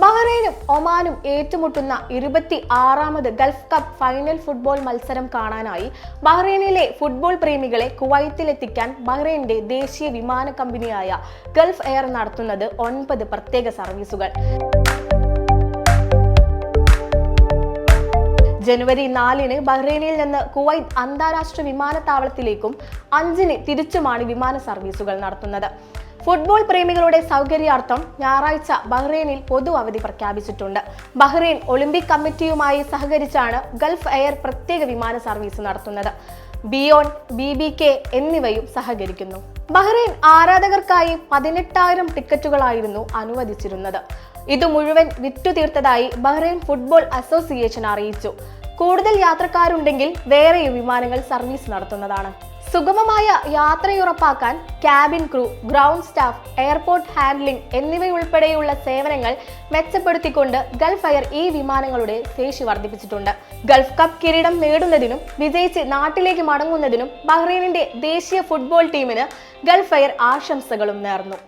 ബഹ്റൈനും ഒമാനും ഏറ്റുമുട്ടുന്ന ഇരുപത്തി ആറാമത് Gulf cup final football മത്സരം കാണാനായി ബഹ്റൈനിലെ ഫുട്ബോൾ പ്രേമികളെ കുവൈത്തിലെത്തിക്കാൻ ബഹ്റൈന്റെ ദേശീയ വിമാന കമ്പനിയായ ഗൾഫ് എയർ നടത്തുന്നത് ഒൻപത് പ്രത്യേക സർവീസുകൾ. ജനുവരി നാലിന് ബഹ്റൈനിൽ നിന്ന് കുവൈത്ത് അന്താരാഷ്ട്ര വിമാനത്താവളത്തിലേക്കും അഞ്ചിന് തിരിച്ചുമാണ് വിമാന സർവീസുകൾ നടത്തുന്നത്. ഫുട്ബോൾ പ്രേമികളുടെ സൗകര്യാർത്ഥം ഞായറാഴ്ച ബഹ്റൈനിൽ പൊതു അവധി പ്രഖ്യാപിച്ചിട്ടുണ്ട്. ബഹ്റൈൻ ഒളിമ്പിക് കമ്മിറ്റിയുമായി സഹകരിച്ചാണ് ഗൾഫ് എയർ പ്രത്യേക വിമാന സർവീസ് നടത്തുന്നത്. ബിയോൺ ബി ബി കെ എന്നിവയും സഹകരിക്കുന്നു. ബഹ്റൈൻ ആരാധകർക്കായി പതിനെട്ടായിരം ടിക്കറ്റുകളായിരുന്നു അനുവദിച്ചിരുന്നത്. ഇത് മുഴുവൻ വിറ്റുതീർത്തതായി ബഹ്റൈൻ ഫുട്ബോൾ അസോസിയേഷൻ അറിയിച്ചു. കൂടുതൽ യാത്രക്കാരുണ്ടെങ്കിൽ വേറെയും വിമാനങ്ങൾ സർവീസ് നടത്തുന്നതാണ്. സുഗമമായ യാത്രയുറപ്പാക്കാൻ cabin crew ground staff airport handling എന്നിവയുൾപ്പെടെയുള്ള സേവനങ്ങൾ മെച്ചപ്പെടുത്തിക്കൊണ്ട് ഗൾഫ് എയർ ഈ വിമാനങ്ങളുടെ ശേഷി വർദ്ധിപ്പിച്ചിട്ടുണ്ട്. ഗൾഫ് കപ്പ് കിരീടം നേടുന്നതിനും വിജയിച്ച് നാട്ടിലേക്ക് മടങ്ങുന്നതിനും ബഹ്റൈനിന്റെ ദേശീയ ഫുട്ബോൾ ടീമിന് ഗൾഫ് എയർ ആശംസകളും നേർന്നു.